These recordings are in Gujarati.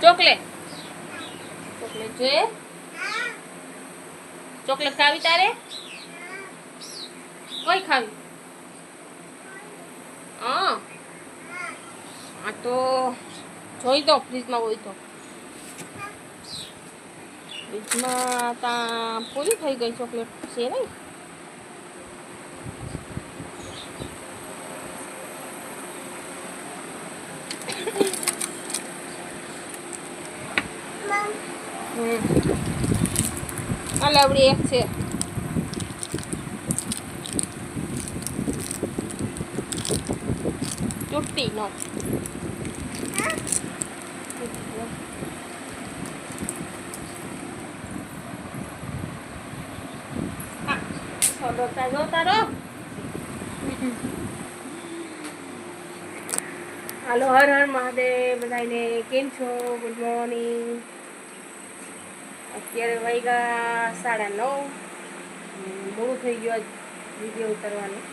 ચોકલેટ. ચોકલેટ જોઈએ. ચોકલેટ ખાવી તારે? કઈ ખાવી? હા. આ તો જોઈ દો, ફ્રીજમાં હોય તો. ફ્રીજમાં ત્યાં પૂરી થઈ ગઈ ચોકલેટ. છે નહીં? હમ આ લાવડી એક છે ચૂંટી નો જોતા જોતા રહો હાલો હર હર મહાદેવ બધાને કેમ છો ગુડ મોર્નિંગ અત્યારે વાગ્યા સાડા નવ. મોડું થઈ ગયું આજ વીડિયો ઉતારવાનું.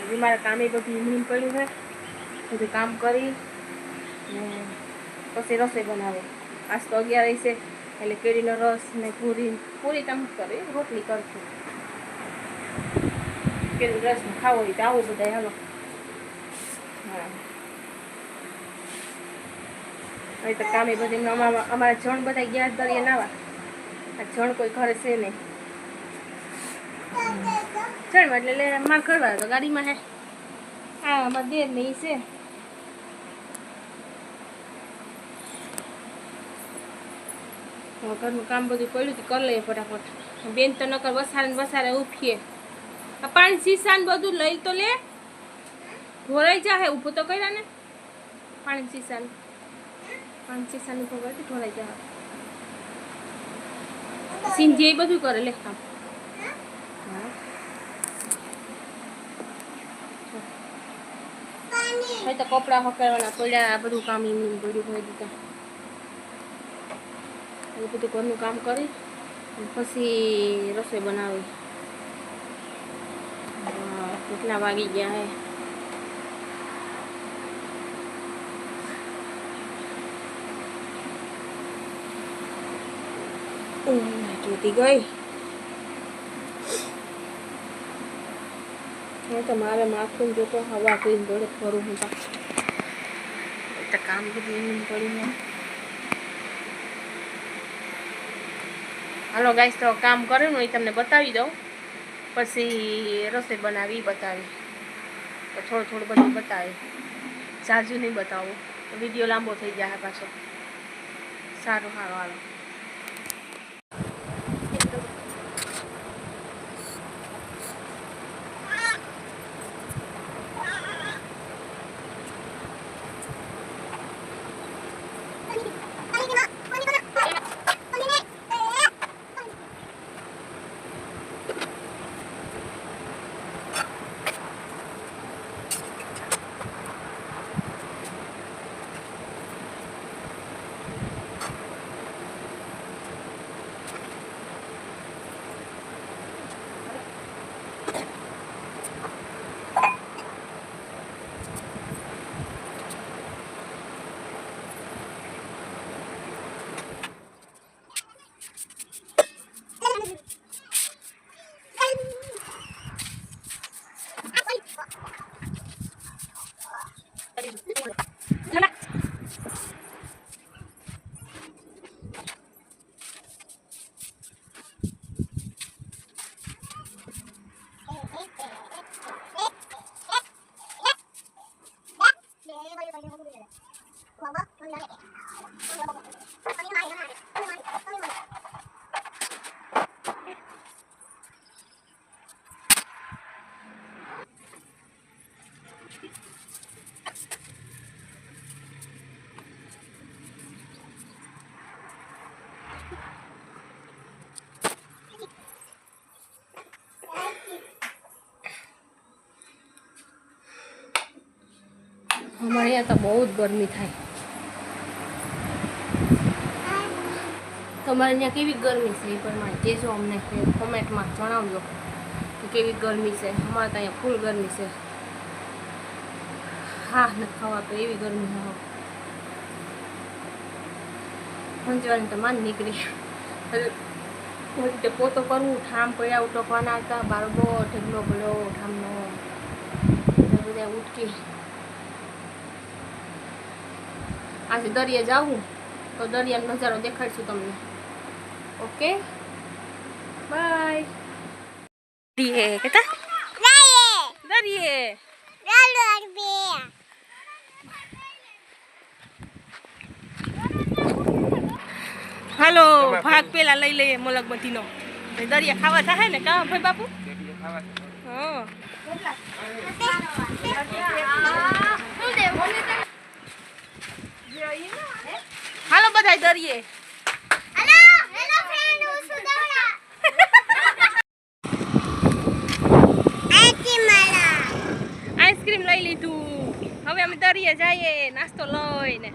હજી મારા કામે બધું ઈમલીમ પડ્યું છે. બધું કામ કરી પછી રસોઈ બનાવે. આજ તો અગિયાર છે એટલે કેરીનો રસ ને પૂરી પૂરી તમ કરી રોટલી કરશું. કેરી રસ ખાવો હોય તો આવો બધા હાલો. હા. હવે તો કામે બધી અમારા અમારા જણ બધા ગયા દરિયા નાવા આ જણ કોઈ ઘરે છે નહીં. ચણ એટલે લે માર કરવા તો ગાડીમાં હે. હા અમારા દેર ને છે. ઘરનું કામ બધું પડ્યું હતું કરી લઈએ ફટાફટ. બેન તો નકર વસારે ને વસારે ઉઠીએ. આ પાણી સીસા ને બધું લઈ તો લે. ભોરાઈ જા હે ઊભું તો કર્યા ને. પાણી સીસા પાંચ સીસાની ખબર ઢોળાઈ જાહે સિંધી એ બધું કરે લે કામ. હવે તો કપડાં હકારવાના પડ્યા આ બધું કામ એમ બધું હોય દીધા એ બધું ઘરનું કામ કરી પછી રસોઈ બનાવી. કેટલા વાગી ગયા હે? ઊંઘ જોતી ગઈ હવે તો મારે માથું જોતો હવા કરીને જોડે ફરું હું તો કામ બધું એમ પડ્યું ને હાલો ગાઈસ તો કામ કર્યું એ તમને બતાવી દઉં પછી રસોઈ બનાવી બતાવી તો થોડું થોડું બધું બતાવી જાજુ નહીં બતાવું વીડિયો લાંબો થઈ જાય પાછો સારું સારું હાલો અમારે અહીંયા તો બહુ જ ગરમી થાય. તમારે અહીંયા કેવી ગરમી છે એ પ્રમાણે કહેજો અમને કોમેન્ટમાં જણાવજો કે કેવી ગરમી છે. અમારે તો અહીંયા ફૂલ ગરમી છે. હા, ન ખાવા તો એવી ગરમી હા. પંચવાની તો માન નીકળી. પોતો કરવું, ઠામ પડ્યા ઉટકવાના હતા બારબો ઢગલો ભલો ઠામનો, બધા ઉટકી આજે દરિયે જાવું. તો દરિયાનો નજારો દેખાડશું તમને. ઓકે? બાય. દરિયે કેતા? દરિયે. હાલો ભાગ પેલા લઈ લઈએ મોલકબંધીનો. દરિયા ખાવા થાય ને કા ભાઈ બાપુ? હા હાલો બધા દરિયે આઈસ્ક્રીમ લઈ લીધું. હવે અમે દરિયે જઈએ નાસ્તો લઈને.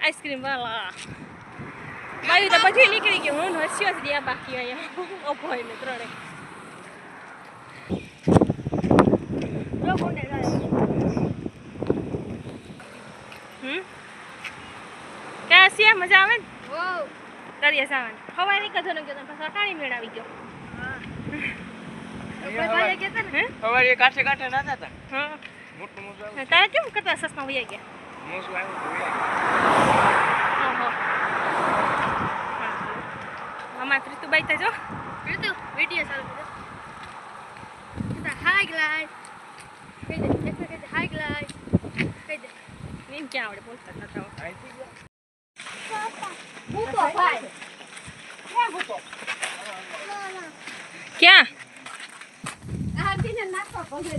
આઈસ્ક્રીમ વાલા બાયું તો પછી નીકળી ગયું હું હસ્યો જ રહ્યા બાકી અહીંયા. અભય ને ત્રણે. ક્યાં હસ્યા મજા આવે ને? દરિયા સાવન ખવાય નહીં કધો ને કધો પાછા ટાણી મેળ આવી ગયો. હે? સવારે કાંઠે કાંઠે નાતા હતા હા. મોટું મોટું. તારે કેમ કરતા સસમાં વૈયા ગયા? મોસું આવ્યું. ઓહો. આમાં ત્રિતુબાઈ તો જો. ત્રિતુ વીડિયો ચાલુ કરો. હાય ગ્લાય કહી દે એક કહી હાય ગ્લાય કહી દે. નીમ ક્યાં આવડે બોલતા નતા. Ini nak apa? Kau ni.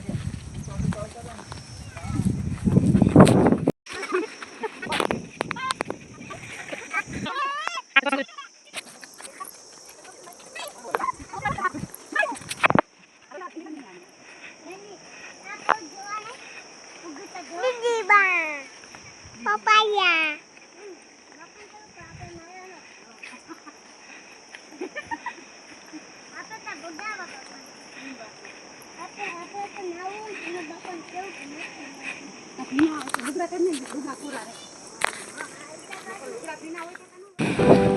Thank